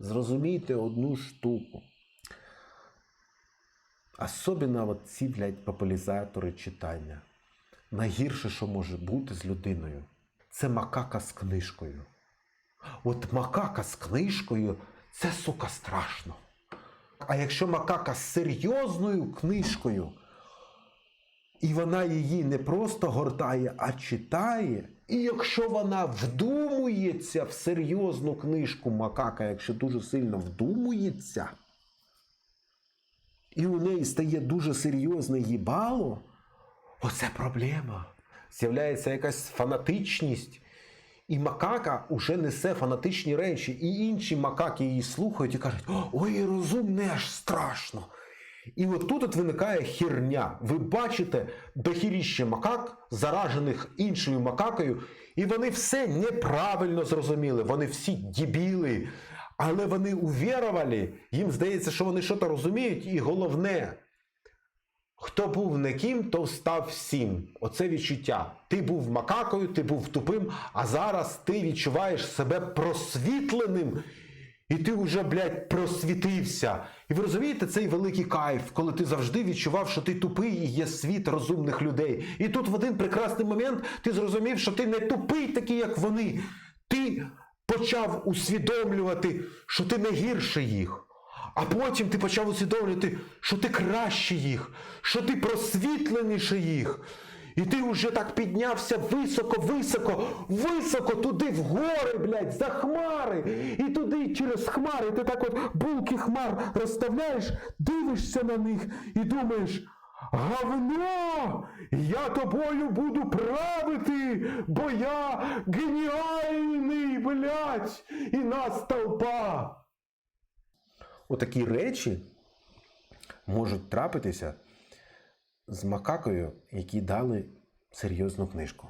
Зрозумійте одну штуку. Особливо от ці, блядь, популяризатори читання. Найгірше, що може бути з людиною, це макака з книжкою. От макака з книжкою це сука страшно. А якщо макака з серйозною книжкою, і вона її не просто гортає, а читає. І якщо вона вдумується в серйозну книжку макака, якщо дуже сильно вдумується, і у неї стає дуже серйозне їбало, оце проблема. З'являється якась фанатичність. І макака уже несе фанатичні речі, і інші макаки її слухають і кажуть: ой, розумне аж страшно. І от тут от виникає херня. Ви бачите дохіріще макак, заражених іншою макакою, і вони все неправильно зрозуміли. Вони всі дебіли, але вони увірували, їм здається, що вони щось розуміють, і головне, Хто був не ким, то став всім. Оце відчуття. Ти був макакою, ти був тупим, а зараз ти відчуваєш себе просвітленим. І ти вже, блядь, просвітився. І ви розумієте цей великий кайф, коли ти завжди відчував, що ти тупий і є світ розумних людей. І тут в один прекрасний момент ти зрозумів, що ти не тупий, такий, як вони. Ти почав усвідомлювати, що ти не гірше їх. А потім ти почав усвідомлювати, що ти краще їх, що ти просвітленіше їх. І ти вже так піднявся високо, високо, високо туди в гори, блядь, за хмари. І туди через хмари ти так от булки хмар розставляєш, дивишся на них і думаєш. Говно! Я тобою буду правити, бо я геніальний, блядь, і нас толпа. Отакі речі можуть трапитися з макакою, які дали серйозну книжку.